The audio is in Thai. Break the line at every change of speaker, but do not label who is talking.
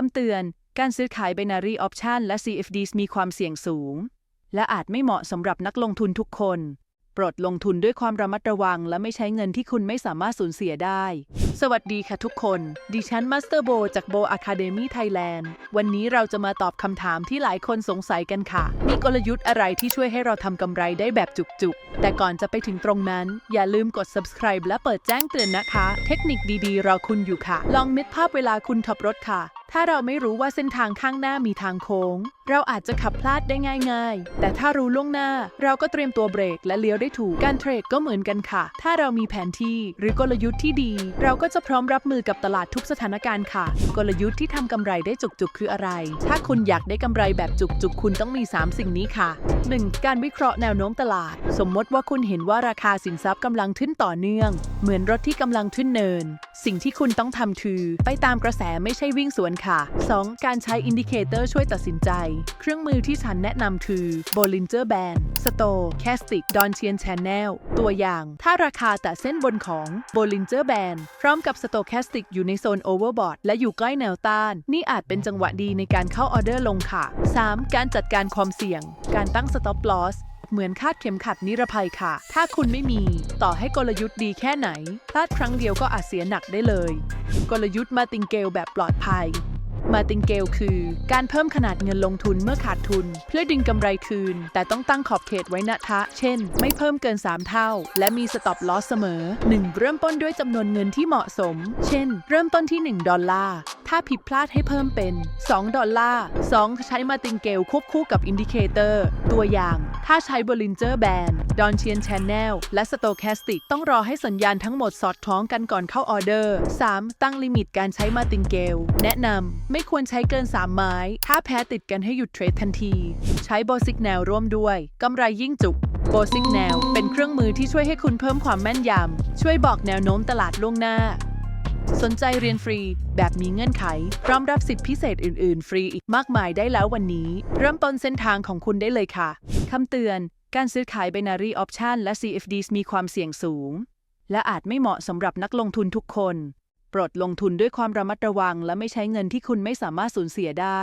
คำเตือน การซื้อขาย binary option และ CFDs มีความเสี่ยงสูง และอาจไม่เหมาะสำหรับนักลงทุนทุกคน โปรดลงทุนด้วยความระมัดระวัง และไม่ใช้เงินที่คุณไม่สามารถสูญเสียได้ สวัสดีค่ะทุกคน ดิฉันมาสเตอร์โบจากโบ Academy Thailand วันนี้เราจะมาตอบคำถามที่หลายคนสงสัยกันค่ะ มีกลยุทธ์อะไรที่ช่วยให้เราทำกำไรได้แบบจุกๆ แต่ก่อนจะไปถึงตรงนั้น อย่าลืมกด subscribe และเปิดแจ้งเตือนนะคะ เทคนิคดีๆ เราคุณอยู่ค่ะ ลองนึกภาพเวลาคุณขับรถค่ะ ถ้าเราไม่รู้ว่าเส้นทางข้างหน้ามีทางโค้ง เราอาจจะขับพลาดได้ง่าย ๆ แต่ถ้ารู้ล่วงหน้า เราก็เตรียมตัวเบรกและเลี้ยวได้ถูก การเทรดก็เหมือนกันค่ะ ถ้าเรามีแผนที่หรือกลยุทธ์ที่ดี เราก็จะพร้อมรับมือกับตลาดทุกสถานการณ์ค่ะ กลยุทธ์ที่ทำกำไรได้จุกๆ คืออะไร ถ้าคุณอยากได้กำไรแบบจุกๆ คุณต้องมี 3 สิ่งนี้ค่ะ 1. การวิเคราะห์แนวโน้มตลาด สมมติว่าคุณเห็นว่าราคาสินทรัพย์กำลังขึ้นต่อเนื่อง เหมือนรถที่กำลังขึ้นเนินสิ่งที่คุณต้องทำคือ ไปตามกระแสไม่ใช่วิ่งสวนค่ะ 2. การใช้อินดิเคเตอร์ช่วยตัดสินใจ เครื่องมือที่ฉันแนะนำคือ Bollinger Band Stochastic Donchian Channel ตัวอย่าง ถ้าราคาแต่เส้นบนของ Bollinger Band พร้อมกับ Stochastic อยู่ในโซน Overbought และอยู่ใกล้แนวต้าน นี่อาจเป็นจังหวะดีในการเข้าออเดอร์ลงค่ะ 3. การจัดการความเสี่ยง การตั้ง Stop Loss เหมือนคาดเข็มขัดนิรภัยค่ะ ถ้าคุณไม่มี ต่อให้กลยุทธ์ดีแค่ไหนพลาดครั้งเดียวก็อาจเสียหนักได้เลย กลยุทธ์มาติงเกลแบบปลอดภัย มาติงเกลคือ การเพิ่มขนาดเงินลงทุนเมื่อขาดทุน เพื่อดึงกำไรคืน แต่ต้องตั้งขอบเขตไว้นะทะ เช่น ไม่เพิ่มเกิน 3 เท่า และมีสต็อปลอสเสมอ 1. เริ่มต้นด้วยจำนวนเงินที่เหมาะสม เช่น เริ่มต้นที่ 1 ดอลลาร์ถ้าผิดพลาดให้เพิ่มเป็น 2 ดอลลาร์ 2. ใช้มาติงเกลควบคู่กับอินดิเคเตอร์ ตัวอย่าง ถ้าใช้ Bollinger Band d o n c h i a n Channel และ Stochastic ต้องรอให้สัญญาณทั้งหมดสอดคล้องกันก่อนเข้าออเดอร์ 3. ตั้งลิมิตการใช้มาติงเกล แนะนำไม่ควรใช้เกิน 3 ไม้ ถ้าแพ้ติดกันให้หยุดเทรดทันที ใช้โบซิกแนวร่วมด้วยกำไรยิ่งจุกโบซิกแนวเป็นเครื่องมือที่ช่วยให้คุณเพิ่มความแม่นยำ ช่วยบอกแนวโน้มตลาดล่วงหน้า สนใจเรียนฟรี แบบมีเงื่อนไข พร้อมรับสิทธิพิเศษอื่น ๆ ฟรีอีกมากมายได้แล้ววันนี้ เริ่มต้นเส้นทางของคุณได้เลยค่ะคำเตือน การซื้อขาย binary option และ CFDs มีความเสี่ยงสูง และอาจไม่เหมาะสำหรับนักลงทุนทุกคน ปรดลงทุนด้วยความระมัดระวัง และไม่ใช้เงินที่คุณไม่สามารถสูญเสียได้